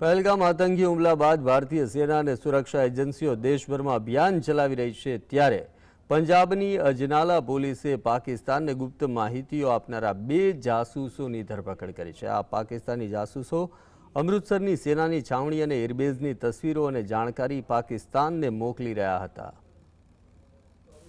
પહેલગામ આતંકી હુમલા બાદ ભારતીય સેના અને સુરક્ષા એજન્સીઓ દેશભરમાં અભિયાન ચલાવી રહી છે ત્યારે પંજાબની અજનાલા પોલીસે પાકિસ્તાનને ગુપ્ત માહિતીઓ આપનારા બે જાસૂસોની ધરપકડ કરી છે. આ પાકિસ્તાની જાસૂસો અમૃતસરની સેનાની છાવણી અને એરબેઝની તસવીરો અને જાણકારી પાકિસ્તાનને મોકલી રહ્યા હતા.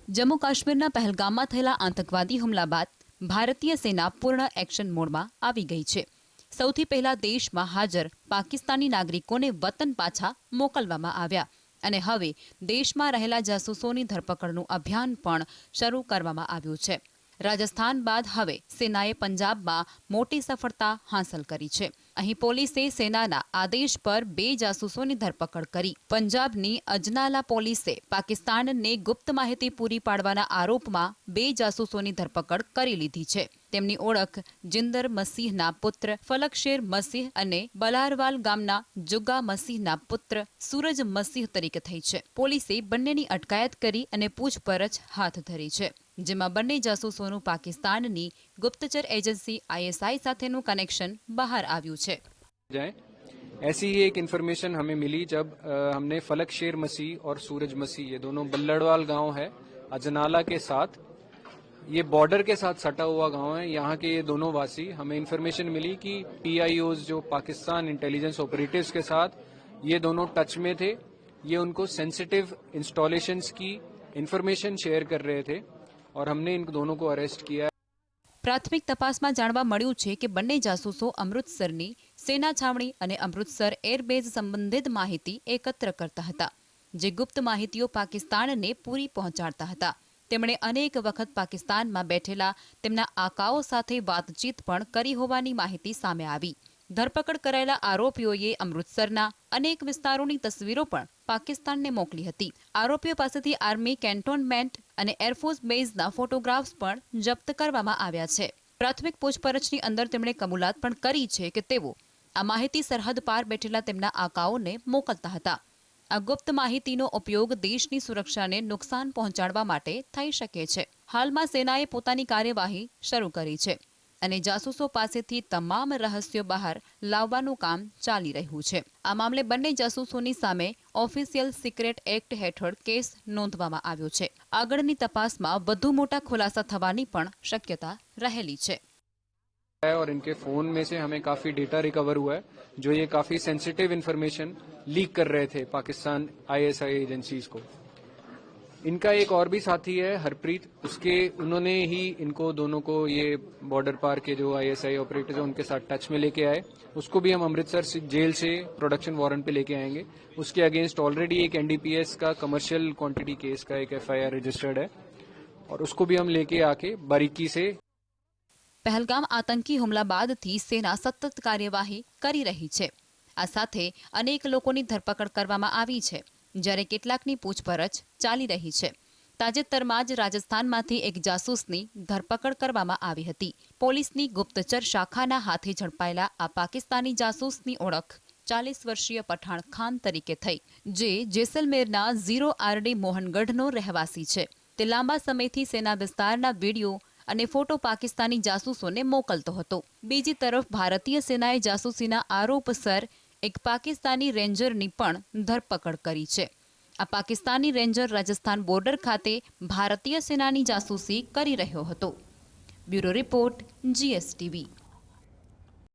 જમ્મુ કાશ્મીરના પહેલગામમાં થયેલા આતંકવાદી હુમલા બાદ ભારતીય સેના પૂર્ણ એક્શન મોડમાં આવી ગઈ છે. સૌથી પહેલા દેશમાં હાજર પાકિસ્તાની નાગરિકોને વતન પાછા મોકલવામાં આવ્યા. અને હવે દેશમાં રહેલા જાસૂસોની ધરપકડનું અભિયાન પણ શરૂ કરવામાં આવ્યું છે. રાજસ્થાન બાદ હવે સેનાએ પંજાબમાં મોટી સફળતા હાંસલ કરી છે. અહીં પોલીસે સેનાના આદેશ પર બે જાસૂસોની ધરપકડ કરી. પંજાબની અજનાલા પોલીસે પાકિસ્તાનને ગુપ્ત માહિતી પૂરી પાડવાના આરોપમાં બે જાસૂસોની ધરપકડ કરી લીધી છે. તેમની ઓળખ જિંદર મસીહના પુત્ર ફલકશેર મસીહ અને બલારવાલ ગામના જુગા મસીહના પુત્ર સૂરજ મસીહ તરીકે થઈ છે પોલીસે બંનેની અટકાયત કરી અને પૂછપરછ હાથ ધરી છે જેમાં બંને જાસૂસોનું પાકિસ્તાનની ગુપ્તચર એજન્સી આઈએસઆઈ સાથેનું કનેક્શન બહાર આવ્યું છે जाएं ऐसी ही एक इन्फॉर्मेशन हमें मिली जब अ, हमने फलक शेर मसीह और सूरज मसीह ये दोनों बल्लड़वाल गांव है अजनाला के साथ ये बॉर्डर के साथ सटा हुआ गांव है यहाँ के ये दोनों वासी हमें इन्फॉर्मेशन मिली कि पीआईओज जो पाकिस्तान इंटेलिजेंस ऑपरेटिव्स के साथ ये दोनों टच में थे ये उनको सेंसिटिव इंस्टॉलेशंस की इन्फॉर्मेशन शेयर कर रहे थे और हमने इन दोनों को अरेस्ट किया है પ્રાથમિક તપાસમાં જાણવા મળ્યું છે કે બંને જાસૂસો અમૃતસરની સેના છાવણી અને અમૃતસર એરબેઝ સંબંધિત માહિતી એકત્ર કરતા હતા જે ગુપ્ત માહિતીઓ પાકિસ્તાનને પૂરી પહોંચાડતા હતા તેમણે અનેક વખત પાકિસ્તાનમાં બેઠેલા તેમના આકાઓ સાથે વાતચીત પણ કરી હોવાની માહિતી સામે આવી. ધરપકડ કરાયેલા આરોપીઓએ અમૃતસરના અનેક વિસ્તારોની તસવીરો પણ પાકિસ્તાનને મોકલી હતી. આરોપીઓ પાસેથી આર્મી કેન્ટોનમેન્ટ અને એરફોર્સ બેઝના ફોટોગ્રાફ્સ પણ જપ્ત કરવામાં આવ્યા છે. પ્રાથમિક પૂછપરછની અંદર તેમણે કબૂલાત પણ કરી છે કે તેઓ આ માહિતી સરહદ પાર બેઠેલા તેમના આકાઓને મોકલતા હતા. આ ગુપ્ત માહિતીનો ઉપયોગ દેશની સુરક્ષાને નુકસાન પહોંચાડવા માટે થઈ શકે છે. હાલમાં સેનાએ પોતાની કાર્યવાહી શરૂ કરી છે અને જાસૂસો પાસેથી તમામ રહસ્યો બહાર લાવવાનું કામ ચાલી રહ્યું છે. આ મામલે બંને જાસૂસોની સામે ઓફિશિયલ સિક્રેટ એક્ટ હેઠળ કેસ નોંધવામાં આવ્યો છે. આગળની તપાસમાં વધુ મોટા ખુલાસા થવાની પણ શક્યતા રહેલી છે. है और इनके फ़ोन में से हमें काफ़ी डेटा रिकवर हुआ है, जो ये काफ़ी सेंसिटिव इन्फॉर्मेशन लीक कर रहे थे पाकिस्तान आईएसआई एजेंसीज को। इनका एक और भी साथी है, हरप्रीत। उसके, उन्होंने ही इनको दोनों को ये बॉर्डर पार के जो आईएसआई ऑपरेटर है, उनके साथ टच में लेके आए। उसको भी हम अमृतसर जेल से प्रोडक्शन वारंट पे लेके आएँगे। उसके अगेंस्ट ऑलरेडी एक एनडीपीएस का कमर्शियल क्वांटिटी केस का एक एफआईआर रजिस्टर्ड है। और उसको भी हम लेके आके बारीकी से પહેલગામ આતંકી હુમલા બાદથી સેના સતત કાર્યવાહી કરી રહી છે. આ સાથે અનેક લોકોની ધરપકડ કરવામાં આવી છે, જ્યારે કેટલાકની પૂછપરછ ચાલી રહી છે. તાજેતરમાં જ રાજસ્થાનમાંથી એક જાસૂસની ધરપકડ કરવામાં આવી હતી. પોલીસની ગુપ્તચર શાખાના હાથે ઝડપાયેલા આ પાકિસ્તાની જાસૂસની ઓળખ ચાલીસ વર્ષીય પઠાણ ખાન તરીકે થઈ, જે જેસલમેરના ઝીરો આરડી મોહનગઢનો રહેવાસી છે. તે લાંબા સમયથી સેના વિસ્તારના વીડિયો અને ફોટો પાકિસ્તાની જાસૂસોને મોકલતો હતો. બીજી તરફ ભારતીય સેનાએ જાસૂસીના આરોપસર એક પાકિસ્તાની રેન્જરની પણ ધરપકડ કરી છે. આ પાકિસ્તાની રેન્જર રાજસ્થાન બોર્ડર ખાતે ભારતીય સેનાની જાસૂસી કરી રહ્યો હતો. Bureau report, GSTV.